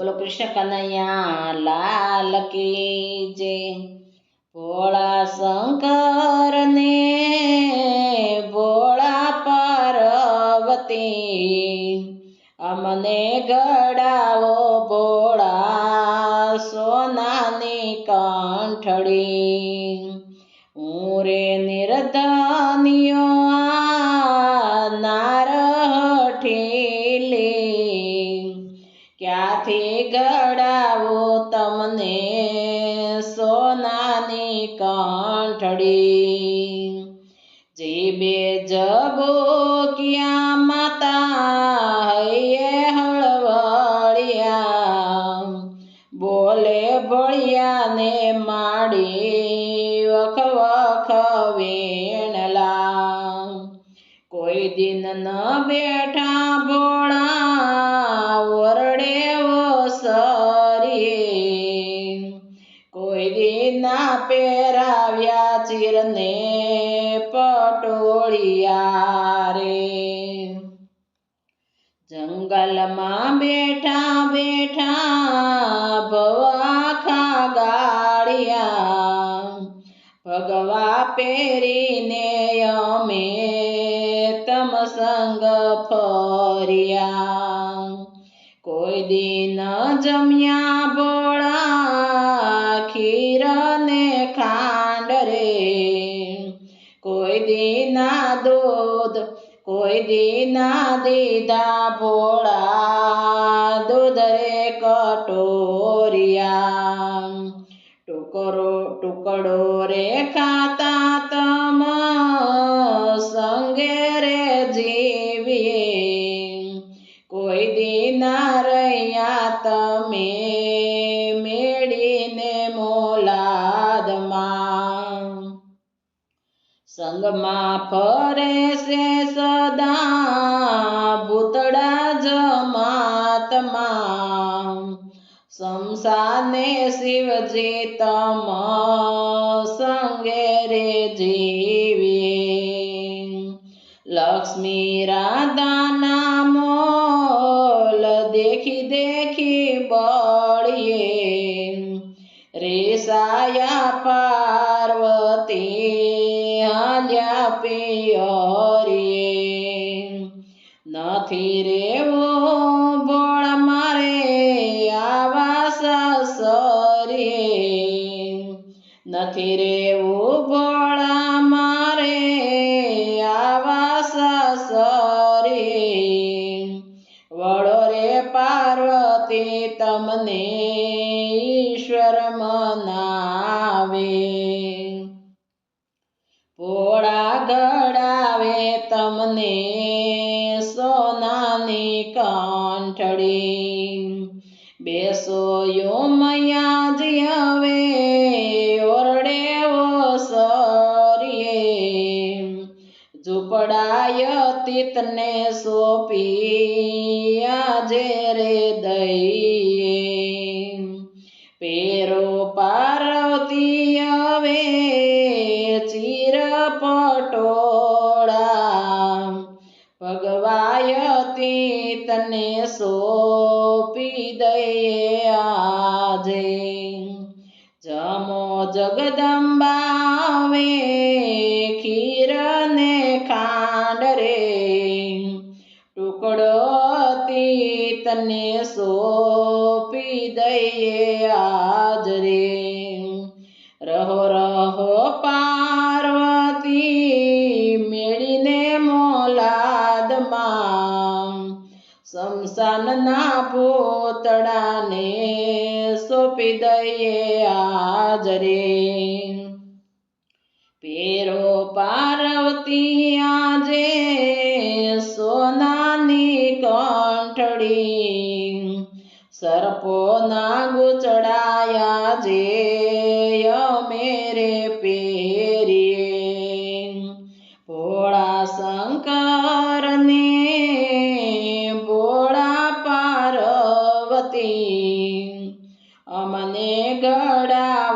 બોલો કૃષ્ણ કનૈયા લાલ કી જે ભોળા શંકર ને ભોળા પાર્વતી, અમને ગડાવો ભોળા સોનાની કંઠડી હું રે નિર્ધનિયો નાર હઠીલી ક્યાંથી ગડાવો તમને સોનાની કંઠડી જીબે જબો ક્યાં માતા હૈયે હળવળિયા? બોલે ભળિયા ને માડી વખ વખ વેણલા. કોઈ દિન ન બેઠા ભોળા પહેરાવ્યા ચીરને પટોળિયા રે. જંગલમાં બેઠા બેઠા ભવાખા ગાળિયા. ભગવા પહેરીને અમે તમ સંગ ફર્યા. કોઈ દિન જમ્યા બોળા ખીર કોઈ દિના દૂધ, કોઈ દેના દીધા ભોળા દૂધ રે કટોરિયા. ટુકડો ટુકડો રે ખાતા તમ સંગે રે જીવીએ. કોઈ દિના રહ્યા તમે. સંગમાં ફરે છે સદા ભૂતડા જમાતમાં શમશાને શિવજી તમ સંગે રે જીવીએ લક્ષ્મી રાધાના મોલ દેખી દેખી બળીએ રેસાયા પાર્વતી હાલ્યા પિયરીએ નથી રેવો બોળ મારે આવા સસરીએ નથી રેવું ભોળા મારે આવા સસરીએ વડો રે પાર્વતી તમને. તમને સોનાની કાંઠડી બેસો યો મયાજી હવે ઓરડે ઓસરીએ ઝૂપડાય તીતને સોંપી આજે રે દઈએ પેરો ભગવાય તીતને સોંપી દઈએ આજે. જમો જગદંબાવે ખીર ને ખાંડ રે. ટુકડો તીતને સોંપી દઈએ આજ રે. રહો રહો પાર્વતી, મેળીને મોલાદમાં સ્મશાનના પોતડાને સોંપી દઈએ આજરે પેરો પાર્વતી આજે સોનાની કંઠળી સર્પોના ગુચડાયા જે મેરે પેરીએ ભોળા શંકરની Lord, I